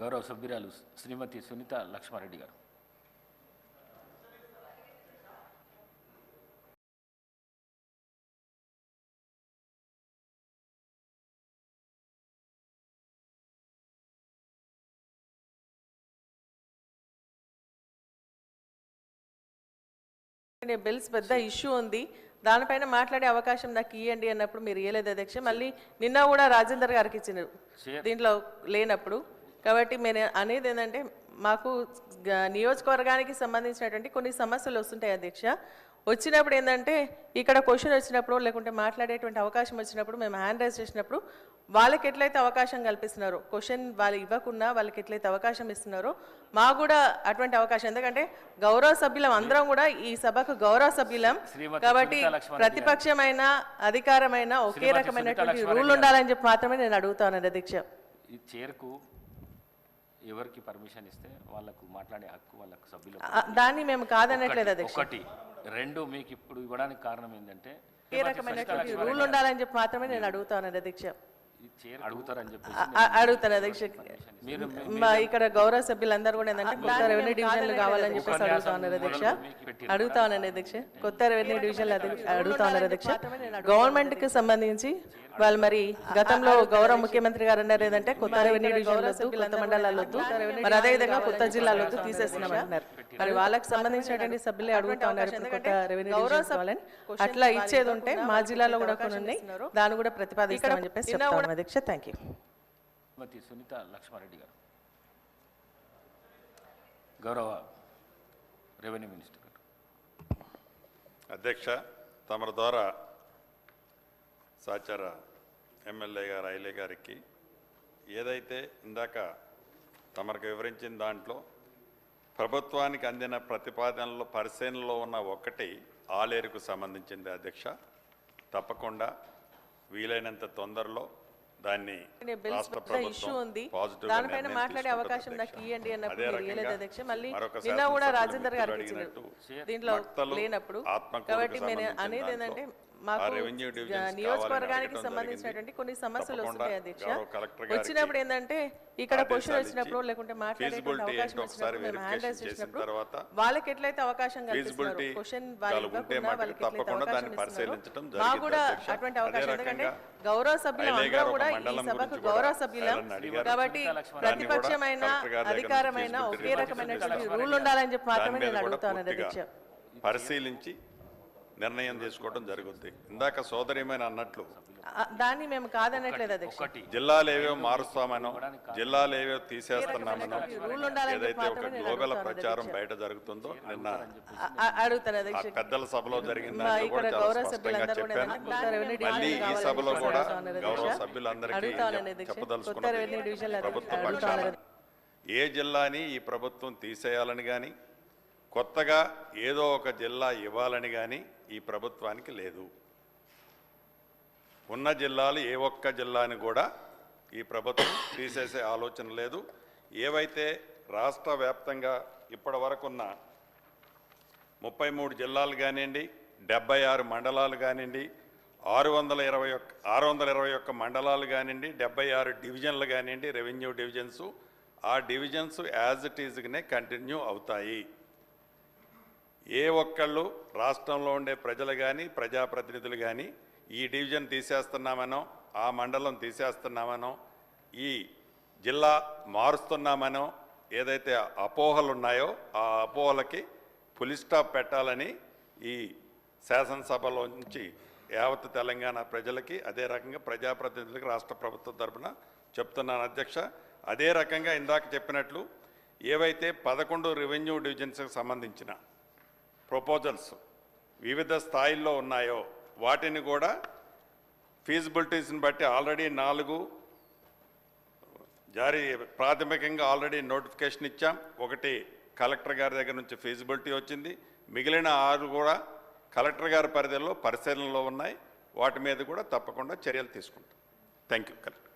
గౌరవ సభ్యురాలు శ్రీమతి సునీత లక్ష్మారెడ్డి గారు బిల్స్ పెద్ద ఇష్యూ ఉంది దానిపైన మాట్లాడే అవకాశం నాకు ఇవ్వండి అన్నప్పుడు మీరు ఇవ్వలేదు అధ్యక్ష మళ్ళీ నిన్న కూడా రాజేందర్ గారికి ఇచ్చినారు. దీంట్లో లేనప్పుడు కాబట్టి నేను అనేది ఏంటంటే మాకు నియోజకవర్గానికి సంబంధించినటువంటి కొన్ని సమస్యలు వస్తుంటాయి అధ్యక్ష. వచ్చినప్పుడు ఏంటంటే ఇక్కడ క్వశ్చన్ వచ్చినప్పుడు లేకుంటే మాట్లాడేటువంటి అవకాశం వచ్చినప్పుడు మేము హ్యాండ్ రైజ్ చేసినప్పుడు వాళ్ళకి ఎట్లయితే అవకాశం కల్పిస్తున్నారో క్వశ్చన్ వాళ్ళు ఇవ్వకుండా వాళ్ళకి ఎట్లయితే అవకాశం ఇస్తున్నారో మాకు కూడా అటువంటి అవకాశం. ఎందుకంటే గౌరవ సభ్యులం అందరం కూడా ఈ సభకు గౌరవ సభ్యులం. కాబట్టి. ప్రతిపక్షమైన అధికారమైన ఒకే రకమైనటువంటి రూల్ ఉండాలని చెప్పి మాత్రమే నేను అడుగుతాను అధ్యక్ష. చైర్కు ఎవరికి పర్మిషన్ ఇస్తే వాళ్ళకు మాట్లాడే హక్కు వాళ్ళకు సభ్యులకు ఆ, దాన్ని మేము కాదనట్లేదు అధ్యక్ష. ఒకటి రెండు మీకు ఇప్పుడు ఇవ్వడానికి కారణం ఏంటంటే ఏ రకమైనటువంటి రూల్ ఉండాలని చెప్పి మాత్రమే నేను అడుగుతాను అధ్యక్ష. అడుగుతారని ఆ- అడుగుతాను అధ్యక్ష. ఇక్కడ గౌరవ సభ్యులందరూ కూడా ఏంటంటే కొత్త రెవెన్యూ డివిజన్లు కావాలని చెప్పేసి అడుగుతా ఉన్నారు అధ్యక్ష. అడుగుతా ఉన్నాను అధ్యక్ష. కొత్త రెవెన్యూ డివిజన్లు అడుగు- అడుగుతా ఉన్నారు అధ్యక్ష. గవర్నమెంట్కి సంబంధించి వాళ్ళు మరి గతంలో గౌరవ ముఖ్యమంత్రి గారు అన్నారు ఏంటంటే కొత్త రెవెన్యూ డివిజన్లు వద్దు కొత్త మండలాలు వద్దు మరి అదే విధంగా కొత్త జిల్లాలు వద్దు తీసేస్తున్నాం అంటున్నారు మరి వాళ్ళకి సంబంధించినటువంటి సభ్యులే అడుగుతా ఉన్నారు కొత్త రెవెన్యూ కావాలని అట్లా ఇచ్చేది ఉంటే మా జిల్లాలో కూడా కొన్ని ఉన్నాయి. దాన్ని కూడా ప్రతిపాదిస్తామని చెప్పేసి చెప్తాను అధ్యక్ష. Thank you Srimathi Sunitha Laxma Reddy garu. గౌరవ రెవెన్యూ మినిస్టర్ గారు. అధ్యక్ష తమరి ద్వారా సాచార ఎమ్మెల్యే గారు ఐలే గారికి ఏదైతే ఇందాక తమరికి వివరించిన దాంట్లో ప్రభుత్వానికి అందిన ప్రతిపాదనలో పరిశీలనలో ఉన్న ఒకటి ఆలేరుకు సంబంధించింది అధ్యక్ష. తప్పకుండా వీలైనంత తొందరలో దాన్ని రాష్ట్ర ప్రభుత్వం మాట్లాడే అవకాశం నాకు ఇవ్వండి అన్నప్పుడు మీరు ఇవ్వలేదు అధ్యక్ష? మళ్ళీ నిన్న కూడా రాజేందర్ గారికి ఇచ్చినారు దీంట్లో లేనప్పుడు కాబట్టి నేను అనేది ఏంటంటే మాకు నియోజకవర్గానికి సంబంధించినటువంటి కొన్ని సమస్యలు వస్తుంటాయి అధ్యక్ష. వచ్చినప్పుడు ఏంటంటే ఇక్కడ క్వశ్చన్ వచ్చినప్పుడు లేకుంటే feasibility అవకాశం వచ్చినప్పుడు మేము హ్యాండ్ రైజ్ చేసినప్పుడు వాళ్ళకి ఎట్లయితే అవకాశం కల్పిస్తున్నారు క్వశ్చన్ వాళ్ళకి మాకు కూడా. అటువంటి అవకాశం ఎందుకంటే గౌరవ సభ్యులం అందరం కూడా ఈ సభకు గౌరవ సభ్యులం. కాబట్టి ప్రతిపక్షమైన అధికారమైన ఒకే రకమైనటువంటి తీసుకొని రూల్ ఉండాలని చెప్పి మాత్రమే నేను అడుగుతాను అధ్యక్ష. పరిశీలించి నిర్ణయం తీసుకోవడం జరుగుతుంది ఇందాక సోదరిమైన అన్నట్లు దాన్ని మేము కాదనట్లేదు అధ్యక్ష. ఒకటి. జిల్లాలు ఏవో మారుస్తామనో జిల్లాలు ఏవో తీసేస్తున్నామనో ఏదైతే ఒక గ్లోబల్ ప్రచారం. బయట జరుగుతుందో నిన్న పెద్దల సభలో రెవెన్యూ మళ్ళీ ఈ సభలో కూడా గౌరవ. సభ్యులందరికీ డివిజన్లు ప్రభుత్వ పక్షాన. ఏ జిల్లాని ఈ ప్రభుత్వం తీసేయాలని కానీ కొత్తగా ఏదో ఒక జిల్లా ఇవ్వాలని కానీ ఈ ప్రభుత్వానికి లేదు. ఉన్న జిల్లాలు ఏ ఒక్క జిల్లాని కూడా ఈ ప్రభుత్వం తీసేసే ఆలోచన లేదు. ఏవైతే రాష్ట్ర వ్యాప్తంగా ఇప్పటి వరకున్న ముప్పై మూడు జిల్లాలు కానివ్వండి డెబ్బై ఆరు మండలాలు కానివ్వండి ఆరు వందల ఇరవై ఒక్క ఆరు వందల ఇరవై ఒక్క మండలాలు కానివ్వండి డెబ్బై ఆరు డివిజన్లు కానివ్వండి రెవెన్యూ డివిజన్స్ ఆ డివిజన్స్ యాజ్ ఇట్ ఈజ్గానే కంటిన్యూ అవుతాయి. ఏ ఒక్కళ్ళు రాష్ట్రంలో ఉండే ప్రజలు కానీ ప్రజాప్రతినిధులు కానీ ఈ డివిజన్ తీసేస్తున్నామనో ఆ మండలం తీసేస్తున్నామనో ఈ జిల్లా మారుస్తున్నామనో ఏదైతే అపోహలు ఉన్నాయో ఆ అపోహలకి పులి స్టాప్ పెట్టాలని ఈ శాసనసభలో నుంచి యావత్ తెలంగాణ ప్రజలకి అదే రకంగా ప్రజాప్రతినిధులకి రాష్ట్ర ప్రభుత్వం తరఫున చెప్తున్నాను అధ్యక్ష. అదే రకంగా ఇందాక చెప్పినట్లు ఏవైతే పదకొండు రెవెన్యూ డివిజన్స్కి సంబంధించిన ప్రపోజల్స్ వివిధ స్థాయిల్లో ఉన్నాయో వాటిని కూడా ఫీజిబిలిటీస్ని బట్టి ఆల్రెడీ నాలుగు జారీ ప్రాథమికంగా ఆల్రెడీ నోటిఫికేషన్ ఇచ్చాం. ఒకటి కలెక్టర్ గారి దగ్గర నుంచి ఫీజిబిలిటీ వచ్చింది. మిగిలిన ఆరు కూడా కలెక్టర్ గారి పరిధిలో పరిశీలనలో ఉన్నాయి. వాటి మీద కూడా తప్పకుండా చర్యలు తీసుకుంటాం. Thank you collector